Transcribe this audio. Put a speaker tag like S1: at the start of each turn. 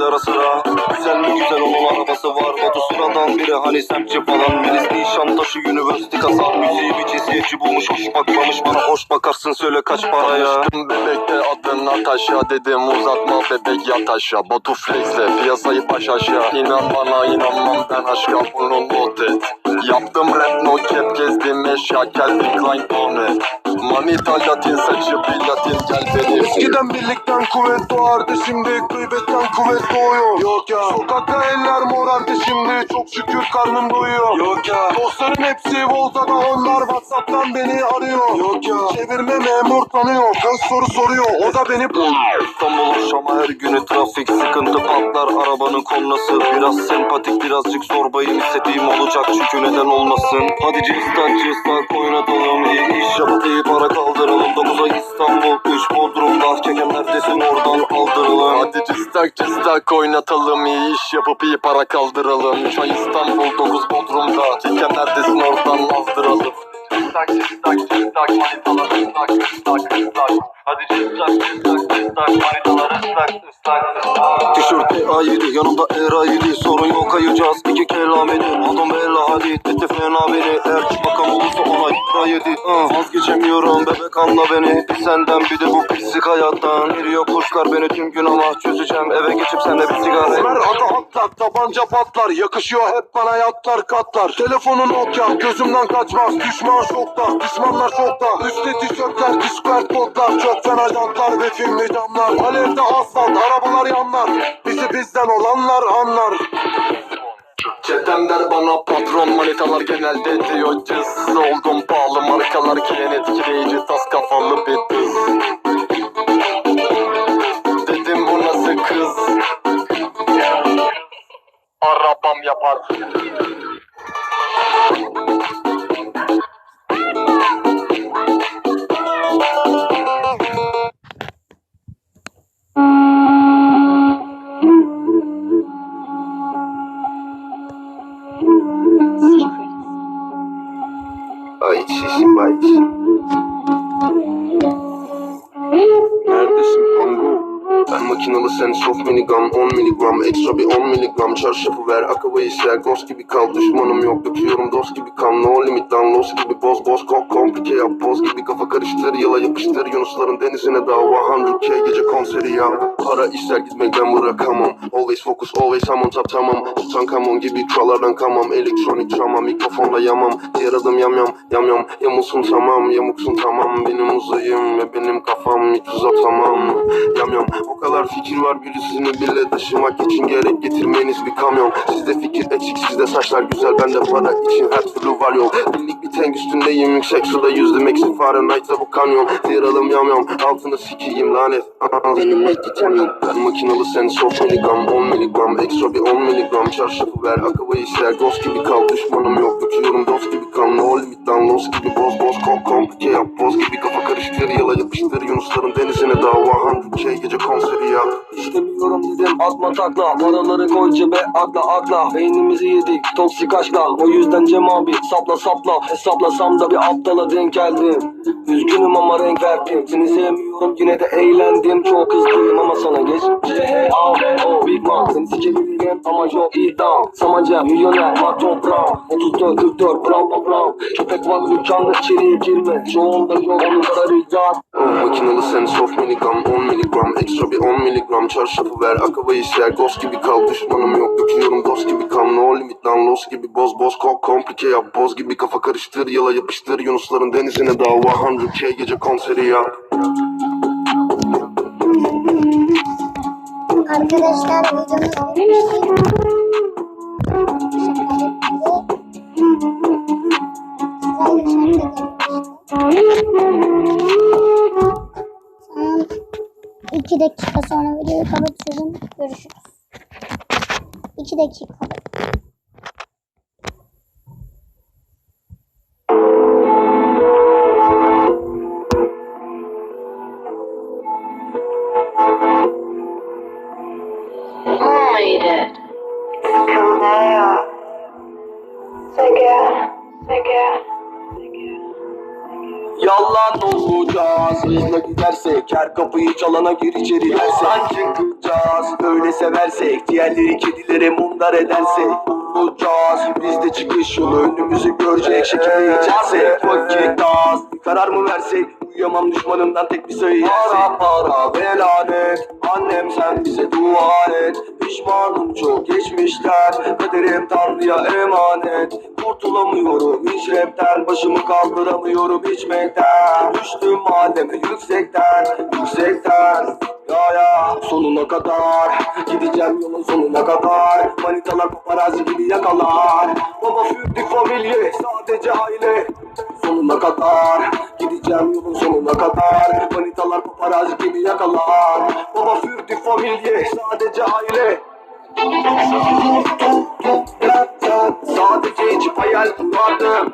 S1: ara sıra. Güzel mi güzel onun arabası var. Batu sıradan biri hani semtçi falan. Melis Nişantaşı Üniversite kasar Müziği bir cinsiyetçi bulmuş. Hoş bakmamış bana. Hoş bakarsın söyle kaç paraya.
S2: Tanıştım bebekte adın Natasha Dedim. Uzatma bebek yat aşağı. Batu flexle piyasayı baş aşağı. İnan bana inanmam ben aşka. Bunu not et. Yaptım rap no cap gezdim eşya. Calvin Klein Tone Manita Latin saçı platin gel benim
S3: Eskiden birlikten kuvvet doğardı şimdi gıybetten kuvvet doğuyor. Yok ya. Sokakta eller morardı şimdi çok şükür karnım doyuyor. Yok ya. Dostlarım hepsi Volta'da onlar Whatsapp'tan beni arıyor. Yok ya. Çevirme memur tanıyor Kız soru soruyor o da beni
S1: İstanbul Şam'a her günü trafik sıkıntı patlar arabanın kornası Biraz sempatik birazcık zorbayım istediğim olacak çünkü neden olmasın? Hadi cıstak cıstak oynatalım iyi iş iyi para kaldıralım 9'a İstanbul. 3 Bodrum'da çeken neredesin? Oradan aldıralım
S2: Hadi cıstak cıstak oynatalım iyi iş yapıp iyi para kaldıralım. Çay İstanbul 9 Bodrum'da Çeken neredesin? Oradan azdıralım Cıstak cıstak cıstak manitalar ıslak ıslak ıslak
S1: Hadi cıstak cıstak cıstak manitalar ıslak ıslak ıslak Tişört A7 yanımda R7 sorun yok ayacağız iki kelameni Aldım bella hadi. Teklif fena beni. Eğer bakan olursa ona R7 uh. Vazgeçemiyorum. Bebek anla beni. Bir senden bir de bu pislik hayattan Giriyor kuşlar. Beni tüm gün ama çözeceğim. Eve geçip senle bir sigara
S3: Ver ata atlar tabanca patlar. Yakışıyor hep bana yatlar katlar. Telefonun Nokia gözümden kaçmaz. Düşman şokta düşmanlar şokta. Üstte tişörtler diskert botlar Çok fena jantlar ve filmli camlar. Alevde asfalt arabalar yanlar. Bizi bizden olanlar anlar.
S2: Çetem der bana patron manitalar genelde diyor. Cız Oldum pahalı markalar giyen etkileyici tas kafalı bir
S1: Ay şişim ay Neredesin Kongo? Ben makinalı sen soft minigun 10 miligram Ekstra bir 10 miligram Çarşafı ver akavayı ser. Ghost gibi kal düşmanım yok. Döküyorum dost gibi kan No limit down Los gibi boz boz. Kok komplike yap Boz gibi kafa karıştır. Yala yapıştır. Yunusların denizine dava. 100k gece konseri yap. Para ister gitmek ben bırakamam. Always focus always I'm on top tamam Tutankamon gibi krallardan kamam. Elektronik drama mikrofonda yamam. Diğer adım yam yam yam yam. Yamulsun tamam yamuksun tamam. Benim uzayım ve benim kafam hiç uzatamam Yam yam o kadar fikir var birisini bile taşımak için gerek getirmeniz bir kamyon Sizde fikir eksik sizde saçlar güzel. Bende para için her türlü var yol Binlik bir tank üstündeyim yüksek suda yüzdüm. Eksi Fahrenheit'ta bu kanyon Diğer alım yam yam altında sikiyim lanet. Benim make titanium Ben makinalı sen soft miligram 10 miligram. Ekstra bir 10 miligram. Çarşafı ver akavayı ser. Ghost gibi kal düşmanım yok. Döküyorum gibi boz boz kok komplike yap. Boz gibi kafa karıştır yala yapıştır. Yunusların denizine dava 100k gece konseri yap.
S4: İstemiyorum dedim atma takla. Paraları koy cebe akla akla. Beynimizi yedik toksik aşkla. O yüzden Cem abi sapla sapla. Hesaplasam da bir aptala denk geldim. Üzgünüm ama renk verdim. Seni sevmiyorum yine de eğlendim. Çok hızlıyım ama sana geç Man Seni sikebilirim ama yok idam Samanca, milyoner, Marton Brown 34, 44, brown brown brown Köpek var dükkanda içeriye girme. Çoğunda yok onun kadar icat
S1: Makinalı sen soft miligram 10 miligram Ekstra bir 10 miligram çarşafı ver. Akavayı ser Ghost gibi kal. Düşmanım yok döküyorum dost gibi kan No limit lan los gibi boz boz kok komplike yap. Boz gibi kafa karıştır yala yapıştır. Yunusların denizine dava 100k gece konseri yap
S5: Arkadaşlar videomuz iki dakika sonra videoyu kapatıyorum. Görüşürüz. İki dakika.
S4: Olacağız Hızla gidersek her kapıyı çalana gir içeri dersek çıkacağız Öyle seversek diğerleri kedilere mundar edersek Olacağız biz de çıkış yolu önümüzü görecek şekilde geçersek Vakit az karar mı versek Uyuyamam düşmanımdan tek bir sayı yersek Para para ve lanet Annem sen bize dua et. Pişmanım çok geçmişler Kaderim Tanrı'ya emanet. Kurtulamıyorum hiç rapten Başımı kaldıramıyorum içmekten. Düştüm mahalleme yüksekten Yüksekten. Ya ya. Sonuna kadar. Gideceğim yolun sonuna kadar. Manitalar paparazzi gibi yakalar. Baba fürdük familye sadece aile. Sonuna kadar. Gideceğim yolun sonuna kadar sonuna kadar. Manitalar paparazzi gibi yakalar. Baba fürdü familye sadece aile. Sadece içip hayal kurardım.